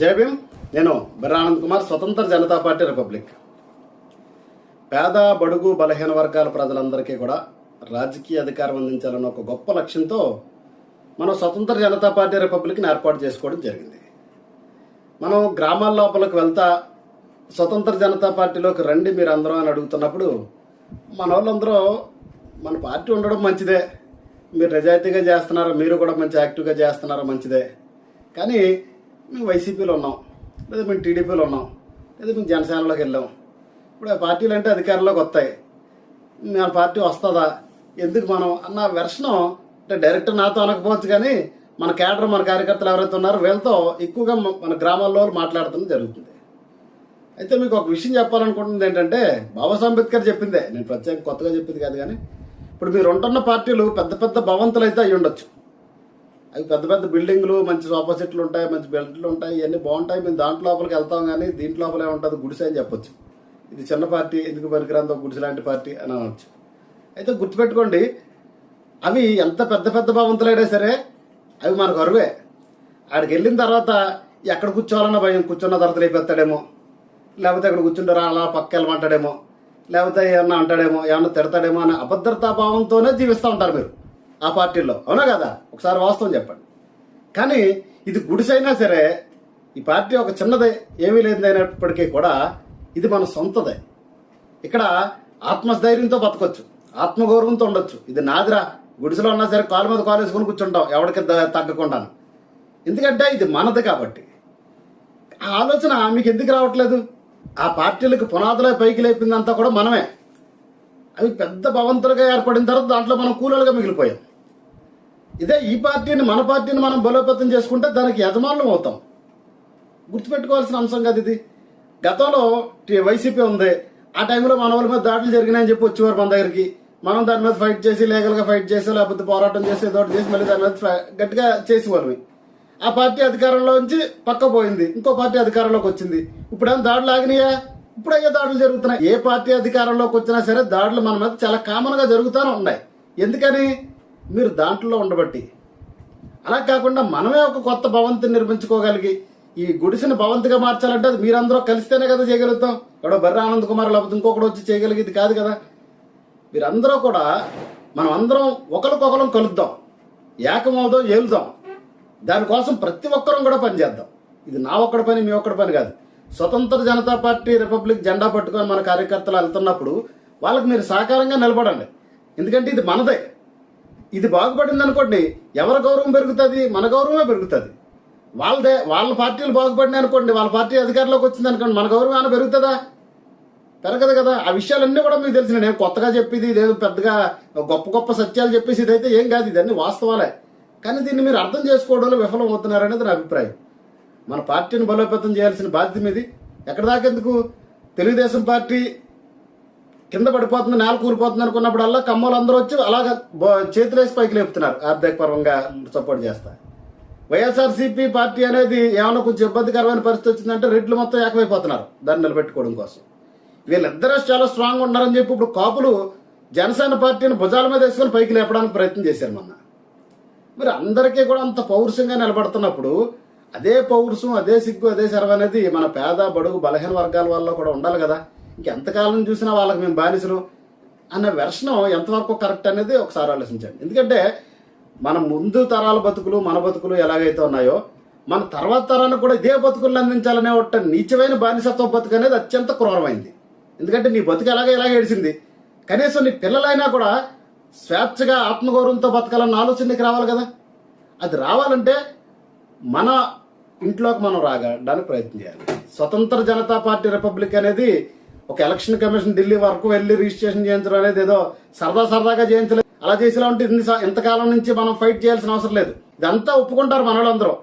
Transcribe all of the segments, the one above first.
జై భీమ్. నేను బిర్రానంద్ కుమార్ స్వతంత్ర జనతా పార్టీ రిపబ్లిక్. పేద బడుగు బలహీన వర్గాల ప్రజలందరికీ కూడా రాజకీయ అధికారం అందించాలన్న ఒక గొప్ప లక్ష్యంతో మనం స్వతంత్ర జనతా పార్టీ రిపబ్లిక్ని ఏర్పాటు చేసుకోవడం జరిగింది. మనం గ్రామాల లోపలికి వెళ్తా స్వతంత్ర జనతా పార్టీలోకి రండి మీరు అందరూ అని అడుగుతున్నప్పుడు మన వాళ్ళందరూ మన పార్టీ ఉండడం మంచిదే. మీరు నిజాయితీగా చేస్తున్నారు? మీరు కూడా మంచి యాక్టివ్గా చేస్తున్నారు? మంచిదే. కానీ మేము వైసీపీలో ఉన్నాం లేదా మేము టీడీపీలో ఉన్నాం లేదా మేము జనసేనలోకి వెళ్ళాం. ఇప్పుడు ఆ పార్టీలు అంటే అధికారంలోకి వస్తాయి. మన పార్టీ వస్తుందా? ఎందుకు మనం? అన్న వెర్షనం అంటే డైరెక్ట్ నాతో అనకపోవచ్చు కానీ మన కేడర్ మన కార్యకర్తలు ఎవరైతే ఉన్నారో వీళ్ళతో ఎక్కువగా మన గ్రామాల్లో మాట్లాడటం జరుగుతుంది. అయితే మీకు ఒక విషయం చెప్పాలనుకుంటుంది ఏంటంటే బాబాసాహెబ్ అంబేద్కర్ చెప్పిందే. నేను ప్రత్యేక కొత్తగా చెప్పింది కాదు కానీ ఇప్పుడు మీరు ఉంటున్న పార్టీలు పెద్ద పెద్ద భవంతులు అయితే అయి ఉండొచ్చు అవి పెద్ద పెద్ద బిల్డింగ్లు మంచి సోఫా సెట్లు ఉంటాయి మంచి బెల్ట్లు ఉంటాయి ఇవన్నీ బాగుంటాయి. మేము దాంట్లో లోపలికి వెళ్తాం కానీ దీంట్లో లోపలే ఉంటుంది గుడిసె అని చెప్పొచ్చు. ఇది చిన్న పార్టీ ఎందుకు పనికిరాందో గుడిసె లాంటి పార్టీ అని అనవచ్చు అయితే గుర్తుపెట్టుకోండి అవి ఎంత పెద్ద పెద్ద భవంతులైనా సరే అవి మనకు అరువే. ఆడికి వెళ్ళిన తర్వాత ఎక్కడ కూర్చోవాలన్న భయం. కూర్చున్న తర్వాత లేపెత్తాడేమో లేకపోతే అక్కడ కూర్చుంటారా అలా పక్క వెళ్ళమంటాడేమో. లేకపోతే ఏమన్నా అంటాడేమో ఏమన్నా తిడతాడేమో అనే అభద్రతా భావంతోనే జీవిస్తూ ఉంటారు మీరు. ఆ పార్టీలో. అవునా కదా? ఒకసారి వాస్తవం చెప్పండి. కానీ ఇది గుడిసైనా సరే ఈ పార్టీ ఒక చిన్నదే ఏమీ లేదైనప్పటికీ కూడా ఇది మన సొంతదే. ఇక్కడ ఆత్మస్థైర్యంతో బతకొచ్చు ఆత్మగౌరవంతో ఉండొచ్చు. ఇది నాదిరా. గుడిసెలో ఉన్నా సరే కాలు మీద కాలు వేసుకొని కూర్చుంటాం ఎవరికి తగ్గకుండా తగ్గకుండాను. ఎందుకంటే ఇది మనది కాబట్టి. ఆ ఆలోచన మీకు ఎందుకు రావట్లేదు? ఆ పార్టీలకు పునాదులే పైకి లేపిందంతా కూడా మనమే. అవి పెద్ద భవంతులుగా ఏర్పడిన తర్వాత దాంట్లో మనం కూలీలుగా మిగిలిపోయాం. ఇదే ఈ పార్టీని మన పార్టీని మనం బలోపేతం చేసుకుంటే దానికి యజమానులం అవుతాం. గుర్తుపెట్టుకోవాల్సిన అంశం కదా ఇది. గతంలో వైసీపీ ఉంది. ఆ టైంలో మన వాళ్ళ మీద దాడులు జరిగినాయని చెప్పి వచ్చేవారు మన దగ్గరికి. మనం దాని మీద ఫైట్ చేసి లీగల్గా ఫైట్ చేసి లేకపోతే పోరాటం చేసి ఏదో చేసి మళ్ళీ దాని మీద గట్టిగా చేసేవాళ్ళమి ఆ పార్టీ అధికారంలో నుంచి పక్క పోయింది. ఇంకో పార్టీ అధికారంలోకి వచ్చింది. ఇప్పుడేం దాడులు ఆగినాయా? ఇప్పుడు అయ్యే దాడులు జరుగుతున్నాయి? ఏ పార్టీ అధికారంలోకి వచ్చినా సరే దాడులు మన మీద చాలా కామన్గా జరుగుతూనే ఉన్నాయి. ఎందుకని? మీరు దాంట్లో ఉండబట్టి. అలా కాకుండా మనమే ఒక కొత్త భవంతిని నిర్మించుకోగలిగి ఈ గుడిసెను భవంతిగా మార్చాలంటే అది మీరందరూ కలిస్తేనే కదా చేయగలుగుతాం. ఎవడో బర్ర ఆనంద్ కుమార్ లేకపోతే ఇంకొకటి వచ్చి చేయగలిగేది కాదు కదా. మీరందరూ కూడా మనం అందరం ఒకరికొకరం కలుద్దాం. ఏకమవుదాం ఏలుదాం. దానికోసం ప్రతి ఒక్కరం కూడా పనిచేద్దాం ఇది నా ఒక్కడి పని మీ ఒక్కడి పని కాదు. స్వతంత్ర జనతా పార్టీ రిపబ్లిక్ జెండా పట్టుకొని మన కార్యకర్తలు వెళ్తున్నప్పుడు వాళ్ళకి మీరు సహకారంగా నిలబడండి. ఎందుకంటే ఇది మనదే. ఇది బాగుపడింది అనుకోండి ఎవరి గౌరవం పెరుగుతుంది? మన గౌరవమే పెరుగుతుంది. వాళ్ళదే వాళ్ళ పార్టీలు బాగుపడినాయి అనుకోండి వాళ్ళ పార్టీ అధికారంలోకి వచ్చింది అనుకోండి మన గౌరవం ఏమైనా పెరుగుతుందా? పెరగదు కదా. ఆ విషయాలన్నీ కూడా మీకు తెలిసిన నేను కొత్తగా చెప్పేది ఇదేదో పెద్దగా గొప్ప గొప్ప సత్యాలు చెప్పేసి ఇదైతే ఏం కాదు ఇదన్నీ వాస్తవాలే. కానీ దీన్ని మీరు అర్థం చేసుకోవడంలో విఫలం అవుతున్నారనేది నా అభిప్రాయం. మన పార్టీని బలోపేతం చేయాల్సిన బాధ్యత మీది. ఎక్కడ దాకా ఎందుకు? తెలుగుదేశం పార్టీ కింద పడిపోతుంది నేల కూలిపోతుంది అనుకున్నప్పుడల్లా కమ్మలు అందరూ వచ్చి అలాగ చేతులేసి పైకి లేపుతున్నారు. ఆర్థికపరంగా సపోర్ట్ చేస్తా. వైఎస్ఆర్సీపీ పార్టీ అనేది ఏమైనా కొంచెం ఇబ్బందికరమైన పరిస్థితి వచ్చిందంటే రెడ్లు మొత్తం ఏకమైపోతున్నారు దాన్ని నిలబెట్టుకోవడం కోసం. వీళ్ళిద్దరూ చాలా స్ట్రాంగ్ ఉన్నారని చెప్పి ఇప్పుడు కాపులు జనసేన పార్టీని భుజాల మీద వేసుకొని పైకి లేపడానికి ప్రయత్నం చేశారు మొన్న. మరి అందరికీ కూడా అంత పౌరుషంగా నిలబడుతున్నప్పుడు అదే పౌరుషం అదే సిగ్గు అదే సెరవ అనేది మన పేద బడుగు బలహీన వర్గాల వల్ల కూడా ఉండాలి కదా. ఇంకెంతకాలం చూసినా వాళ్ళకి మేము బానిసలు అనే వెర్షన్ ఎంతవరకు కరెక్ట్ అనేది ఒకసారి ఆలోచించండి. ఎందుకంటే మన ముందు తరాల బతుకులు మన బతుకులు ఎలాగైతే ఉన్నాయో మన తర్వాత తరానికి కూడా ఇదే బతుకులు అందించాలనే ఒక నీచమైన బానిసత్వ బతుకు అనేది అత్యంత క్రూరమైంది. ఎందుకంటే నీ బతుకు ఎలాగ ఎలాగ ఏడిసింది కనీసం నీ పిల్లలైనా కూడా స్వేచ్ఛగా ఆత్మగౌరవంతో బతకాలన్న ఆలోచన నీకు రావాలి కదా? అది రావాలంటే మన ఇంట్లోకి మనం రాగడానికి ప్రయత్నం చేయాలి. స్వతంత్ర జనతా పార్టీ రిపబ్లిక్ అనేది ఒక ఎలక్షన్ కమిషన్ ఢిల్లీ వరకు వెళ్ళి రిజిస్ట్రేషన్ చేయించడం అనేది ఏదో సరదా సరదాగా చేయించలేదు. అలా చేసేలా ఉంటే ఇన్ని ఇంతకాలం నుంచి మనం ఫైట్ చేయాల్సిన అవసరం లేదు. ఇదంతా ఒప్పుకుంటారు మనవాళ్ళందరూ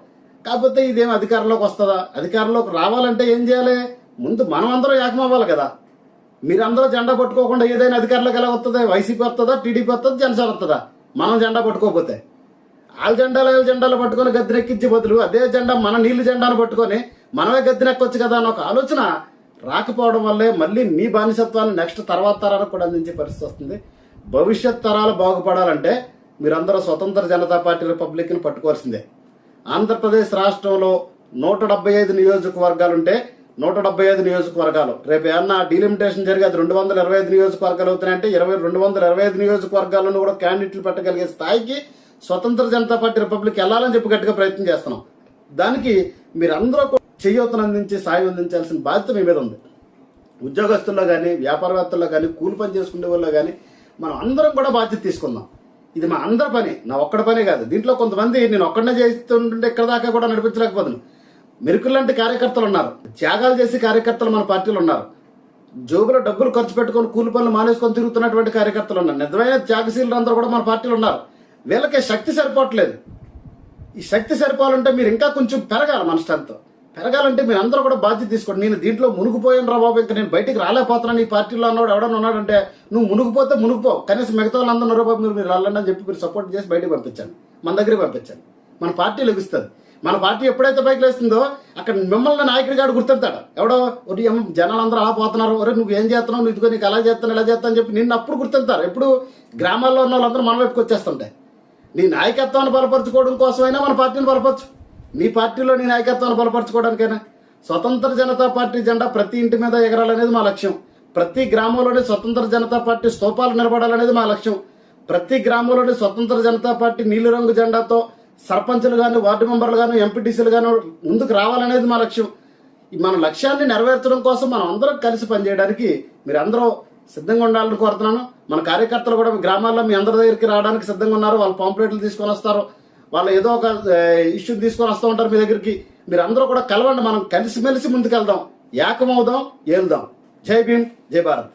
కాకపోతే ఇదేం అధికారంలోకి వస్తుందా? అధికారంలోకి రావాలంటే ఏం చేయాలి? ముందు మనం అందరం ఏకమవ్వాలి కదా. మీరందరూ జెండా పట్టుకోకుండా ఏదైనా అధికారంలోకి ఎలా వస్తుంది? వైసీపీ వస్తుందా? టీడీపీ వస్తుంది? జనసేన వస్తుందా? మనం జెండా పట్టుకోకపోతే. వాళ్ళ జెండాలు వాళ్ళ జెండాలు పట్టుకొని గద్దెనెక్కించే బదులు అదే జెండా మన నీళ్ళు జెండాను పట్టుకొని మనమే గద్దెనెక్కొచ్చు కదా అని ఒక ఆలోచన రాకపోవడం వల్లే మళ్ళీ మీ బానిసత్వాన్ని నెక్స్ట్ తర్వాత తరాలకు కూడా అందించే పరిస్థితి వస్తుంది. భవిష్యత్ తరాలు బాగుపడాలంటే మీరందరూ స్వతంత్ర జనతా పార్టీ రిపబ్లిక్ని పట్టుకోవాల్సిందే. ఆంధ్రప్రదేశ్ రాష్ట్రంలో నూట డెబ్బై ఐదు నియోజకవర్గాలు ఉంటే నూట డెబ్బై ఐదు నియోజకవర్గాలు. రేపు ఏమన్నా డీలిమిటేషన్ జరిగి అది రెండు వందల ఇరవై ఐదు నియోజకవర్గాలు అవుతున్నాయంటే ఇరవై రెండు వందల ఇరవై ఐదు నియోజకవర్గాలను కూడా క్యాండిడేట్లు పెట్టగలిగే స్థాయికి స్వతంత్ర జనతా పార్టీ రిపబ్లిక్ వెళ్ళాలని చెప్పి గట్టిగా ప్రయత్నం చేస్తున్నాం. దానికి మీరందరూ చేయూతను అందించి సాయం అందించాల్సిన బాధ్యత మీ మీద ఉంది. ఉద్యోగస్తుల్లో కానీ వ్యాపారవేత్తల్లో కానీ కూలి పని చేసుకునే వాళ్ళు కానీ మనం అందరం కూడా బాధ్యత తీసుకుందాం. ఇది మా అందరి పని. నా ఒక్కడి పనే కాదు. దీంట్లో కొంతమంది నేను ఒక్కడనే చేస్తుంటే ఇక్కడ దాకా కూడా నడిపించలేకపోతున్నాను మెరుకులు లాంటి కార్యకర్తలు ఉన్నారు. త్యాగాలు చేసే కార్యకర్తలు మన పార్టీలు ఉన్నారు. జోబులో డబ్బులు ఖర్చు పెట్టుకొని కూలి పనులు మానేసుకొని తిరుగుతున్నటువంటి కార్యకర్తలు ఉన్నారు. నిజమైన త్యాగశీలు అందరూ కూడా మన పార్టీలు ఉన్నారు. వీళ్ళకి శక్తి సరిపోవట్లేదు. ఈ శక్తి సరిపోవాలంటే మీరు ఇంకా కొంచెం పెరగాలి మన స్ట్రెంత్ పెరగాలంటే మీరు అందరూ కూడా బాధ్యత తీసుకోండి. నేను దీంట్లో మునిగిపోయాను రా బాబు. ఇంకా నేను బయటికి రాలేకపోతున్నాను. ఈ పార్టీలో అన్నాడు ఎవడన్నా ఉన్నాడంటే నువ్వు మునిగిపోతే మునిగిపో. కనీసం మిగతా వాళ్ళందరూ ఉన్నారు బాబు. మీరు మీరు రాలండి అని చెప్పి మీరు సపోర్ట్ చేసి బయటికి పంపించండి మన దగ్గరే పంపించండి మన పార్టీ లభిస్తుంది మన పార్టీ ఎప్పుడైతే పైకి లేస్తుందో అక్కడ మిమ్మల్ని నాయకుడి గాడు గుర్తుంటాడు. ఎవడో ఒకటి జనాలందరూ అలా పోతున్నారు ఒరే నువ్వు ఏం చేస్తున్నావు? నువ్వు ఇదిగో నీకు అలా చేస్తాను ఇలా చేస్తాను అని చెప్పి నిన్ను అప్పుడు గుర్తుంటారు. ఎప్పుడు గ్రామాల్లో ఉన్న వాళ్ళందరూ మన వైపుకి వచ్చేస్తుంటాయి. నీ నాయకత్వాన్ని బలపరచుకోవడం కోసమైనా మన పార్టీని బలపరచు. మీ పార్టీలో నీ నాయకత్వాన్ని బలపరచుకోవడానికైనా స్వతంత్ర జనతా పార్టీ జెండా ప్రతి ఇంటి మీద ఎగరాలనేది మా లక్ష్యం. ప్రతి గ్రామంలోని స్వతంత్ర జనతా పార్టీ స్తూపాలు నిలబడాలనేది మా లక్ష్యం. ప్రతి గ్రామంలోని స్వతంత్ర జనతా పార్టీ నీలిరంగు జెండాతో సర్పంచులు గాను వార్డు మెంబర్లు గాను ఎంపీటీసీలు గాను ముందుకు రావాలనేది మా లక్ష్యం. మన లక్ష్యాన్ని నెరవేర్చడం కోసం మనం అందరం కలిసి పనిచేయడానికి మీరు అందరూ సిద్ధంగా ఉండాలని కోరుతున్నాను. మన కార్యకర్తలు కూడా గ్రామాల్లో మీ అందరి దగ్గరికి రావడానికి సిద్ధంగా ఉన్నారు. వాళ్ళు పాంప్లెట్లు తీసుకొని వస్తారు. వాళ్ళు ఏదో ఒక ఇష్యూ తీసుకొని వస్తూ ఉంటారు మీ దగ్గరికి. మీరు అందరూ కూడా కలవండి మనం కలిసిమెలిసి ముందుకెళ్దాం. ఏకమవుదాం ఏల్దాం. జై భీమ్ జై భారత్.